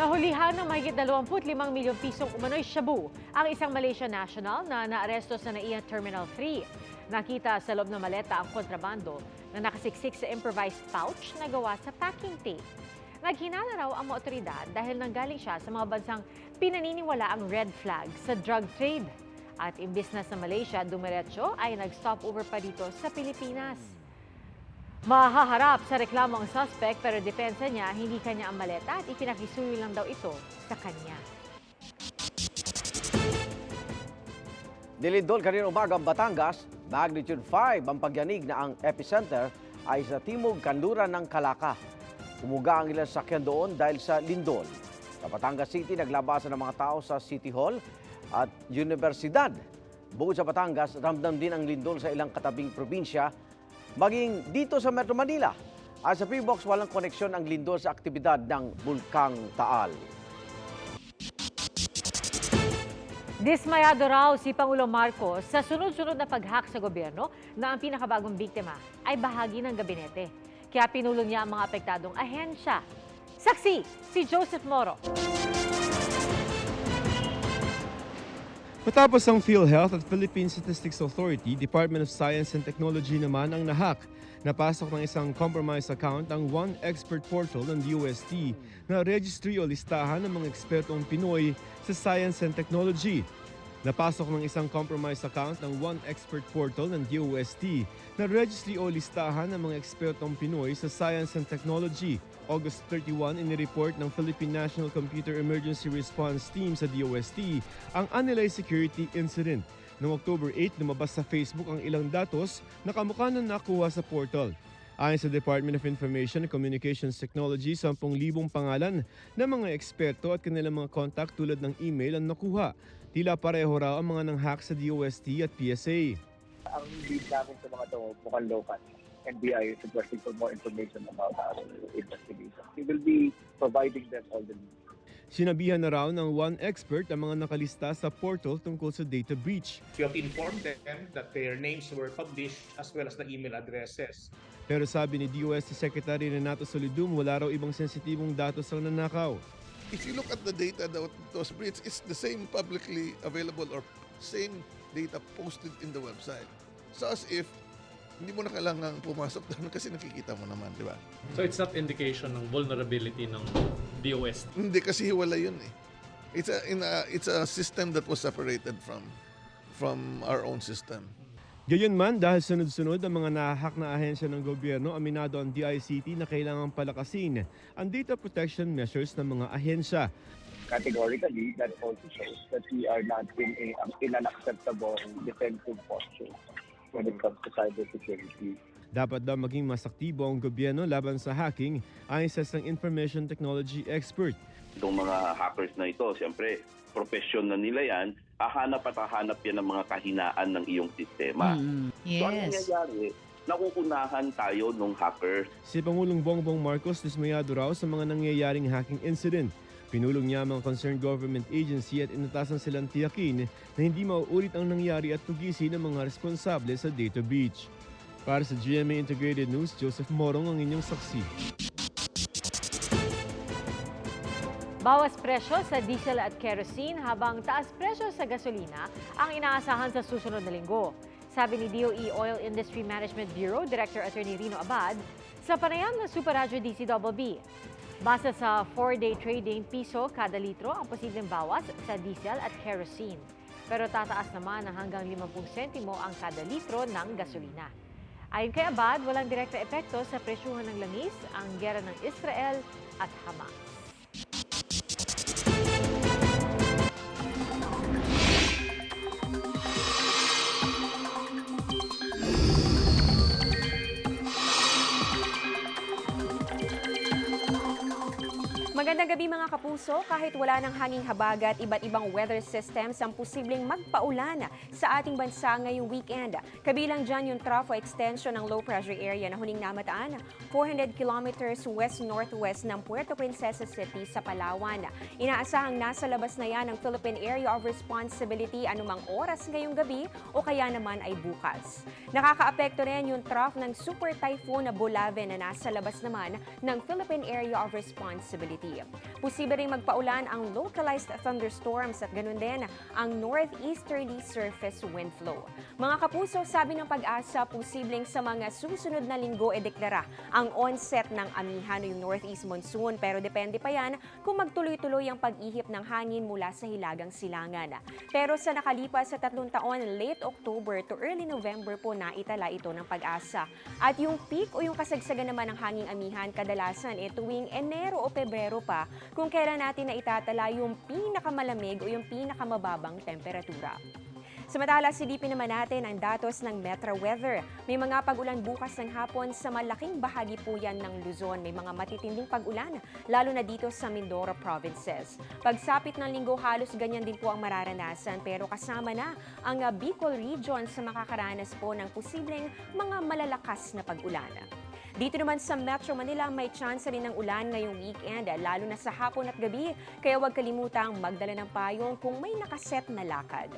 Nahulihan ng mahigit 25 milyong pisong umano'y shabu ang isang Malaysian national na naaresto sa NAIA Terminal 3. Nakita sa loob ng maleta ang kontrabando na nakasiksik sa improvised pouch na gawa sa packing tape. Naghinala raw ang mga otoridad dahil nanggaling siya sa mga bansang pinaniniwala ang red flag sa drug trade. At imbis na sa Malaysia, dumiretso ay nag-stop over pa dito sa Pilipinas. Mahaharap sa reklamo ang suspect pero depensa niya hindi kanya ang maleta at ipinakisuyo lang daw ito sa kanya. Nilindol kanina umaga ang Batangas, magnitude 5 ang pagyanig na ang epicenter ay sa timog kanluran ng Kalaka. Umuga ang ilang sakyan doon dahil sa lindol. Sa Batangas City, naglabasan ng mga tao sa City Hall at Universidad. Bukod sa Batangas, ramdam din ang lindol sa ilang katabing probinsya, maging dito sa Metro Manila. At sa P-Box, walang koneksyon ang lindol sa aktibidad ng Bulkang Taal. Dismayado raw si Pangulo Marcos sa sunod-sunod na pag-hack sa gobyerno na ang pinakabagong biktima ay bahagi ng gabinete. Kaya pinulong niya ang mga apektadong ahensya. Saksi, si Joseph Moro. Matapos ang PhilHealth at Philippine Statistics Authority, Department of Science and Technology naman ang nahack. Napasok ng isang compromised account ang One Expert Portal ng DOST na registry o listahan ng mga ekspertong Pinoy sa Science and Technology. Napasok ng isang compromised account ng One Expert Portal ng DOST na registry o listahan ng mga ekspertong Pinoy sa Science and Technology. August 31, inireport ng Philippine National Computer Emergency Response Team sa DOST ang Anilay Security Incident. Noong October 8, lumabas sa Facebook ang ilang datos na kamukha na nakuha sa portal. Ayon sa Department of Information and Communications Technology, 10,000 pangalan ng mga eksperto at kanilang mga contact tulad ng email ang nakuha. Tila pareho raw ang mga nang-hack sa DOST at PSA. ang lead namin sa mga to mukhang local. NBI is requesting for more information about our investigation. We will be providing them all the needs. Sinabihan na raw ng one expert ang mga nakalista sa portal tungkol sa data breach. We have informed them that their names were published as well as the email addresses. Pero sabi ni DOST Secretary Renato Solidum, wala raw ibang sensitibong datos ang nanakaw. If you look at the data that was breached, it's the same publicly available or same data posted in the website. So as if hindi mo na kailangan pumasok doon kasi nakikita mo naman, di ba? So it's not indication ng vulnerability ng DOS. Hindi kasi hiwala yun eh. It's a, in a, it's a system that was separated from from our own system. Gayunman, dahil sunod-sunod ang mga nahack na ahensya ng gobyerno, aminado ang DICT na kailangang palakasin ang data protection measures ng mga ahensya. Categorically, that also shows that we are not in, a, in an acceptable defensive posture when it comes to cybersecurity. Dapat daw maging mas aktibo ang gobyerno laban sa hacking ayon sa isang information technology expert. itong mga hackers na ito, siyempre, profesyon na nila yan, hahanap at hahanap yan ng mga kahinaan ng iyong sistema. So, ano nangyayari? Nakukunahan tayo ng hackers. Si Pangulong Bongbong Marcos dismayado raw sa mga nangyayaring hacking incident. Pinulong niya ang mga concerned government agency at inatasan silang tiyakin na hindi mauulit ang nangyari at tugisin ng mga responsable sa data breach. Para sa GMA Integrated News, Joseph Morong ang inyong saksi. Bawas presyo sa diesel at kerosene habang taas presyo sa gasolina ang inaasahan sa susunod na linggo. Sabi ni DOE Oil Industry Management Bureau Director Attorney Rino Abad sa panayam ng Super Radio DCWB. Base sa 4-day trading, piso kada litro ang posibleng bawas sa diesel at kerosene. Pero tataas naman ng hanggang 50 sentimo ang kada litro ng gasolina. Ayon kay Abad, walang direkta epekto sa presyuhan ng langis ang gera ng Israel at Hamas. Magandang gabi mga kapuso. Kahit wala ng hanging habagat, iba't ibang weather systems ang posibleng magpaulan sa ating bansa ngayong weekend. Kabilang dyan yung trafo extension ng low pressure area na huling namataan 400 kilometers west-northwest ng Puerto Princesa City sa Palawan. Inaasahang nasa labas na yan ng Philippine Area of Responsibility anumang oras ngayong gabi o kaya naman ay bukas. Nakakaapekto rin yung trough ng super typhoon na Bolave na nasa labas naman ng Philippine Area of Responsibility. Posible ring magpaulan ang localized thunderstorms at ganun din ang northeasterly surface wind flow. Mga kapuso, sabi ng pag-asa, posibleng sa mga susunod na linggo e deklara ang onset ng amihan o yung northeast monsoon pero depende pa yan kung magtuloy-tuloy ang pag-ihip ng hangin mula sa hilagang silangan. Pero sa nakalipas sa tatlong taon, late October to early November po naitala ito ng pag-asa. At yung peak o yung kasagsagan naman ng hanging amihan kadalasan e tuwing Enero o Pebrero pa kung kailan natin na itatala yung pinakamalamig o yung pinakamababang temperatura. Samantala, silipin naman natin ang datos ng Metro Weather. May mga pag-ulan bukas ng hapon sa malaking bahagi po yan ng Luzon. May mga matitinding pag-ulan, lalo na dito sa Mindoro provinces. Pagsapit ng linggo, halos ganyan din po ang mararanasan pero kasama na ang uh, Bicol region sa makakaranas po ng posibleng mga malalakas na pag-ulan. Dito naman sa Metro Manila, may chance rin ng ulan ngayong weekend, lalo na sa hapon at gabi. Kaya huwag kalimutang magdala ng payong kung may nakaset na lakad.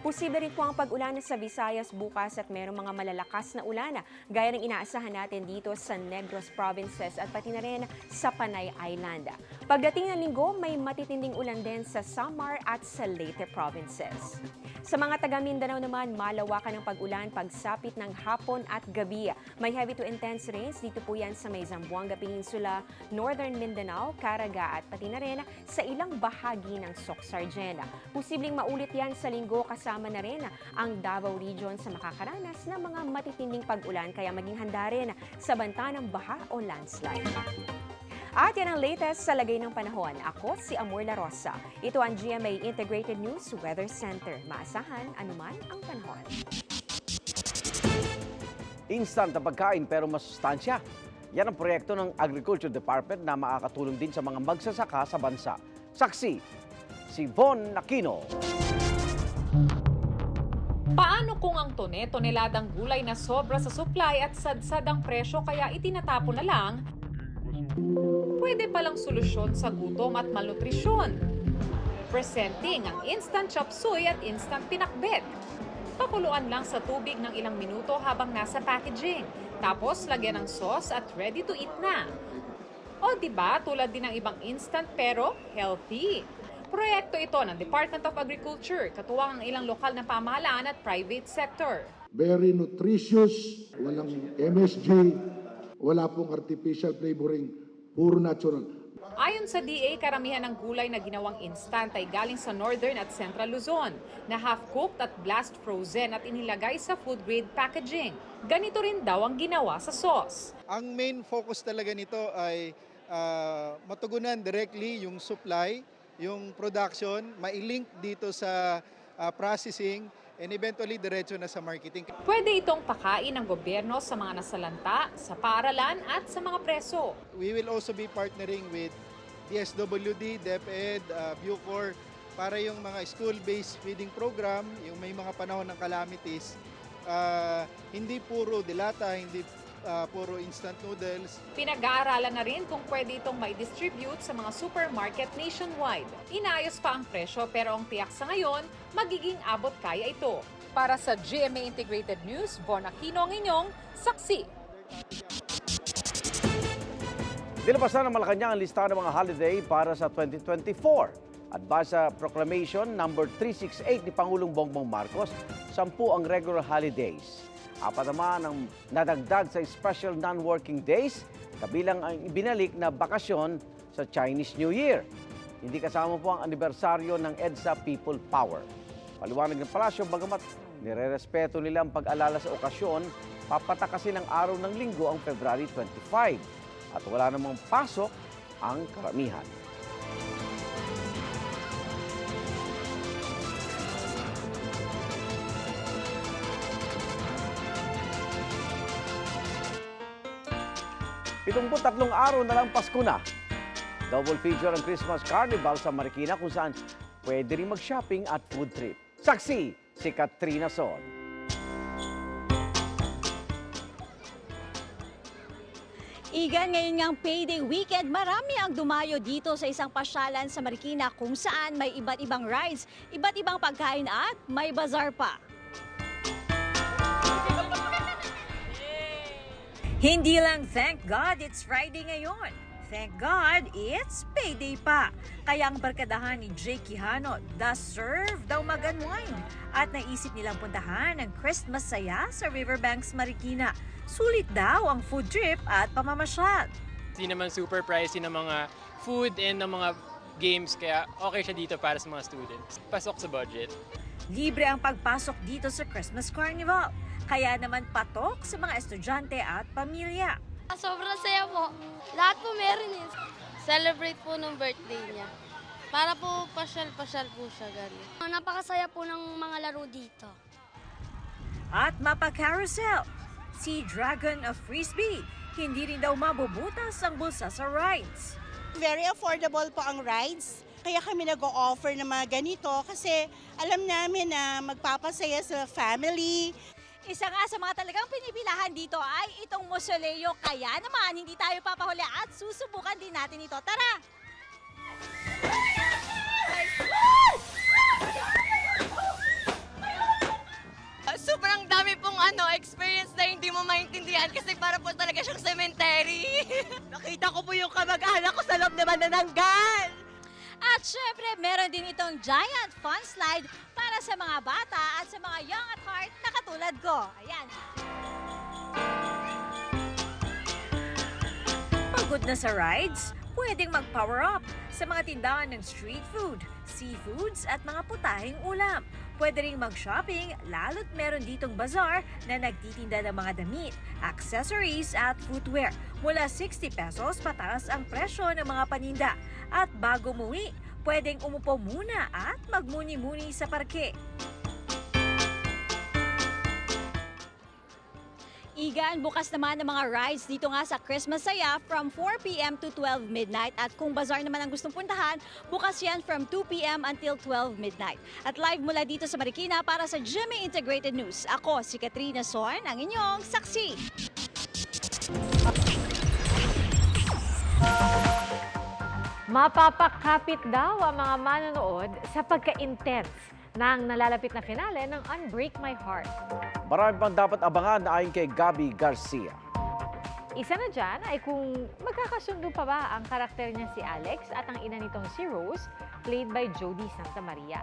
Posible rin po ang pag-ulan sa Visayas bukas at merong mga malalakas na ulan gaya ng inaasahan natin dito sa Negros Provinces at pati na rin sa Panay Island. Pagdating ng linggo, may matitinding ulan din sa Samar at sa Leyte Provinces. Sa mga taga Mindanao naman, malawakan ng pag-ulan pagsapit ng hapon at gabi. May heavy to intense rains dito po yan sa may Zamboanga Peninsula, Northern Mindanao, Caraga at pati na rin sa ilang bahagi ng Soc-Sargena. Posibleng maulit yan sa linggo kasama na rin ang Davao Region sa makakaranas ng mga matitinding pag-ulan kaya maging handa rin sa banta ng baha o landslide. At yan ang latest sa lagay ng panahon. Ako si Amor La Rosa. Ito ang GMA Integrated News Weather Center. Maasahan anuman ang panahon. Instant na pagkain pero masustansya. Yan ang proyekto ng Agriculture Department na makakatulong din sa mga magsasaka sa bansa. Saksi, si Von Aquino. Paano kung ang tone-toneladang gulay na sobra sa supply at sadsad ang presyo kaya itinatapon na lang? Pwede palang solusyon sa gutom at malnutrisyon. Presenting ang instant chop suey at instant pinakbet. Pakuluan lang sa tubig ng ilang minuto habang nasa packaging. Tapos lagyan ng sauce at ready to eat na. O di ba tulad din ng ibang instant pero healthy. Proyekto ito ng Department of Agriculture, katuwang ang ilang lokal na pamahalaan at private sector. very nutritious, walang MSG, wala pong artificial flavoring, puro natural. Ayon sa DA, karamihan ng gulay na ginawang instant ay galing sa Northern at Central Luzon, na half-cooked at blast frozen at inilagay sa food-grade packaging. Ganito rin daw ang ginawa sa sauce. Ang main focus talaga nito ay ah, matugunan directly yung supply, yung production, mailink dito sa ah, processing, and eventually diretso na sa marketing. Pwede itong pakain ng gobyerno sa mga nasalanta, sa paaralan at sa mga preso. We will also be partnering with DSWD, DepEd, uh, Bucor, para yung mga school-based feeding program, yung may mga panahon ng calamities, ah, hindi puro dilata, hindi ah, puro instant noodles, Pinag-aaralan na rin kung pwede itong may distribute sa mga supermarket nationwide. Inayos pa ang presyo pero ang tiyak sa ngayon, magiging abot kaya ito. Para sa GMA Integrated News, Von Aquino ang inyong saksi. Dilabasan ng Malacanang ang listahan ng mga holiday para sa 2024. At base sa Proclamation number 368 ni Pangulong Bongbong Marcos, sampu ang regular holidays. Apat naman ang nadagdag sa special non-working days, kabilang ang ibinalik na bakasyon sa Chinese New Year. Hindi kasama po ang anibersaryo ng EDSA People Power. Paliwanag ng palasyo, bagamat nire-respeto nila ang pag-alala sa okasyon, papatakasin ang araw ng linggo ang February 25 at wala namang pasok ang karamihan. Pitungput tatlong araw na lang Pasko na. Double feature ang Christmas Carnival sa Marikina kung saan pwede rin mag-shopping at food trip. Saksi, si Katrina Son. Igan, ngayon ngang payday weekend, marami ang dumayo dito sa isang pasyalan sa Marikina kung saan may iba't ibang rides, iba't ibang pagkain at may bazaar pa. Hindi lang thank God it's Friday ngayon. Thank God, it's payday pa. Kaya ang barkadahan ni Jake Quijano, The Serve daw mag-unwind. At naisip nilang puntahan ang Christmas saya sa Riverbanks, Marikina. Sulit daw ang food trip at pamamasyal. Hindi naman super pricey ng mga food and ng mga games kaya okay siya dito para sa mga students. Pasok sa budget. Libre ang pagpasok dito sa Christmas Carnival. Kaya naman patok sa mga estudyante at pamilya. Sobrang saya po. Lahat po meron eh. Celebrate po ng birthday niya. Para po pasyal-pasyal po siya gano'n. Napakasaya po ng mga laro dito. At mapa-carousel. Si Dragon of Frisbee. Hindi rin daw mabubutas ang bulsa sa rides. Very affordable po ang rides. Kaya kami nag-o-offer ng mga ganito kasi alam namin na magpapasaya sa family. Isa nga sa mga talagang pinipilahan dito ay itong mausoleo. Kaya naman, hindi tayo papahuli at susubukan din natin ito. Tara! Sobrang dami pong ano, experience na hindi mo maintindihan kasi para po talaga siyang cemetery. Nakita ko po yung kamag-anak ko sa loob na manananggal. At syempre, meron din itong giant fun slide para sa mga bata at sa mga young at heart na katulad ko. Ayan. Pagod na sa rides? Pwedeng mag-power up sa mga tindahan ng street food, seafoods at mga putahing ulam. Pwede ring mag-shopping lalo't meron ditong bazaar na nagtitinda ng mga damit, accessories at footwear. Mula 60 pesos pataas ang presyo ng mga paninda. At bago muwi, pwedeng umupo muna at magmuni-muni sa parke. Igan, bukas naman ng mga rides dito nga sa Christmas Saya from 4pm to 12 midnight. At kung bazaar naman ang gustong puntahan, bukas yan from 2pm until 12 midnight. At live mula dito sa Marikina para sa Jimmy Integrated News. Ako, si Katrina Sorn, ang inyong saksi. Mapapakapit daw ang mga manonood sa pagka-intense ng nalalapit na finale ng Unbreak My Heart. Marami pang dapat abangan ayon kay Gabi Garcia. Isa na dyan ay kung magkakasundo pa ba ang karakter niya si Alex at ang ina nitong si Rose, played by Jodie Santa Maria.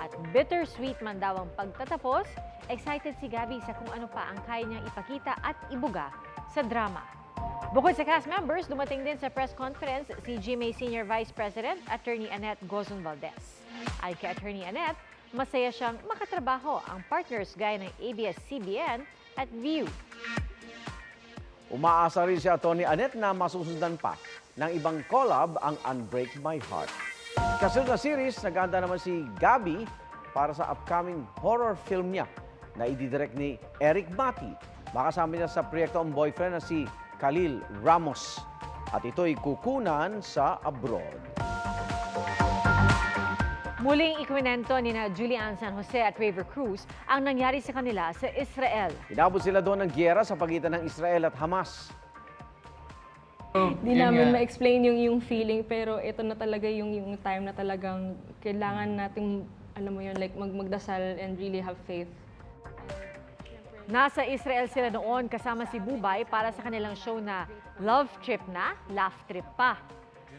At bittersweet man daw ang pagtatapos, excited si Gabi sa kung ano pa ang kaya niyang ipakita at ibuga sa drama. Bukod sa cast members, dumating din sa press conference si GMA Senior Vice President Attorney Annette Gozon Valdez. Ay kay Attorney Annette, masaya siyang makatrabaho ang partners gaya ng ABS-CBN at VIEW. Umaasa rin si Atty. Annette na masusundan pa ng ibang collab ang Unbreak My Heart. Kasunod na series, naganda naman si Gabi para sa upcoming horror film niya na ididirect ni Eric Mati. Makasama niya sa proyekto ang boyfriend na si Khalil Ramos. At ito'y kukunan sa abroad. Muling ikwinento ni na Julian San Jose at Raver Cruz ang nangyari sa kanila sa Israel. Inabot sila doon ng giyera sa pagitan ng Israel at Hamas. Di namin ma-explain yung yung feeling pero ito na talaga yung yung time na talagang kailangan nating alam mo yun like mag magdasal and really have faith. Nasa Israel sila noon kasama si Bubay para sa kanilang show na Love Trip na, Laugh Trip pa.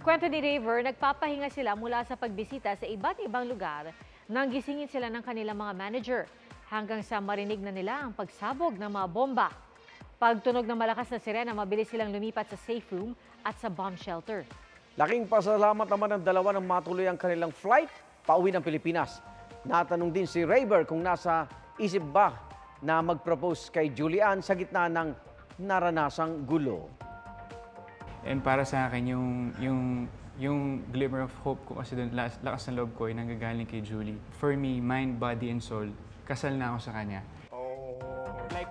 Kwento ni Raver, nagpapahinga sila mula sa pagbisita sa iba't ibang lugar nang gisingin sila ng kanilang mga manager hanggang sa marinig na nila ang pagsabog ng mga bomba. Pagtunog ng malakas na sirena, mabilis silang lumipat sa safe room at sa bomb shelter. Laking pasalamat naman ng dalawa ng matuloy ang kanilang flight pauwi ng Pilipinas. Natanong din si Rayber kung nasa isip ba na mag-propose kay Julian sa gitna ng naranasang gulo. And para sa akin, yung, yung, yung glimmer of hope ko kasi doon, lakas, lakas ng loob ko ay nanggagaling kay Julie. For me, mind, body, and soul, kasal na ako sa kanya. Like,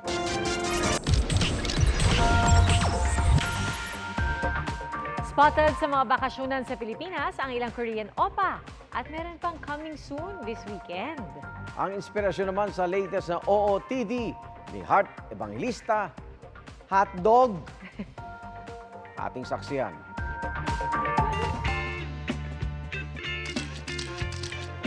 Spotted sa mga bakasyonan sa Pilipinas ang ilang Korean oppa at meron pang coming soon this weekend. Ang inspirasyon naman sa latest na OOTD ni Heart Evangelista, Hotdog. Ating saksiyan.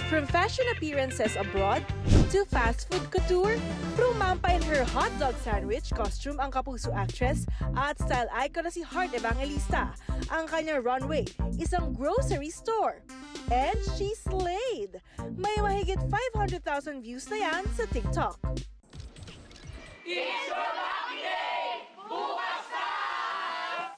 From fashion appearances abroad to fast food couture? Rumampa in her hot dog sandwich costume ang kapuso actress at style icon na si Heart Evangelista. Ang kanyang runway, isang grocery store. And she slayed! May mahigit 500,000 views na yan sa TikTok.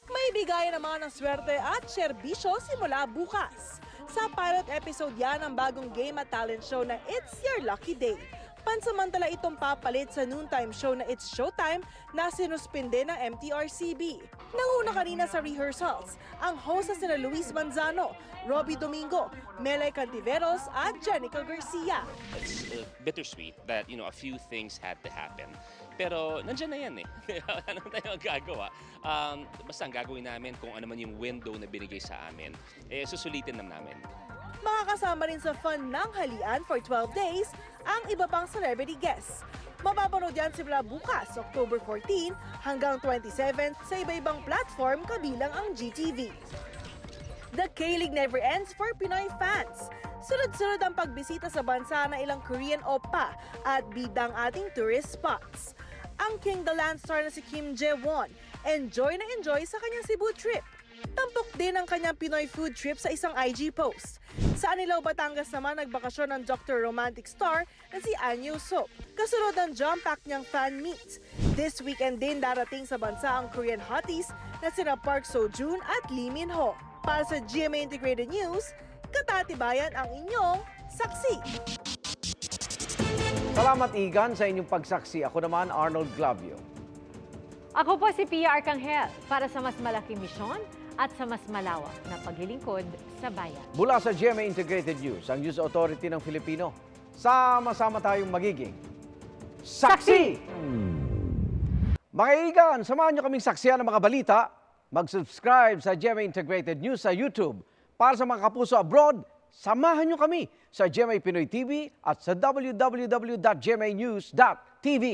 May bigayan naman ng swerte at serbisyo simula bukas. Sa pilot episode yan ng bagong game at talent show na It's Your Lucky Day. Pansamantala itong papalit sa noontime show na It's Showtime na sinuspinde ng MTRCB. Nanguna kanina sa rehearsals ang host na sina Luis Manzano, Robbie Domingo, Melay Cantiveros at Jenica Garcia. It's uh, bittersweet that, you know, a few things had to happen. Pero nandyan na yan eh. ano tayo gagawa? Um, basta ang gagawin namin kung ano man yung window na binigay sa amin, eh susulitin na namin. Makakasama rin sa fun ng halian for 12 days ang iba pang celebrity guests. Mapapanood yan simula bukas, October 14 hanggang 27 sa iba-ibang platform kabilang ang GTV. The K-League never ends for Pinoy fans. Sunod-sunod ang pagbisita sa bansa na ilang Korean oppa at bidang ating tourist spots. Ang King the Land star na si Kim Jae-won, enjoy na enjoy sa kanyang Cebu trip. Tampok din ang kanyang Pinoy food trip sa isang IG post. Sa Anilaw, Batangas naman nagbakasyon ng Dr. Romantic star na si Anyo Soap. Kasunod ng jump pack niyang fan meet. This weekend din darating sa bansa ang Korean hotties na sina Park Seo-joon at Lee Min-ho. Para sa GMA Integrated News, katatibayan ang inyong saksi. Salamat Igan sa inyong pagsaksi. Ako naman Arnold Glavio. Ako po si Pia Arcangel para sa mas malaking misyon at sa mas malawak na paglilingkod sa bayan. Mula sa GMA Integrated News, ang News Authority ng Filipino. Sama-sama tayong magiging saksi! Mga igan, samahan nyo kaming saksiyan ng mga balita. Mag-subscribe sa GMA Integrated News sa YouTube. Para sa mga kapuso abroad, samahan nyo kami sa GMA Pinoy TV at sa www.gmanews.tv.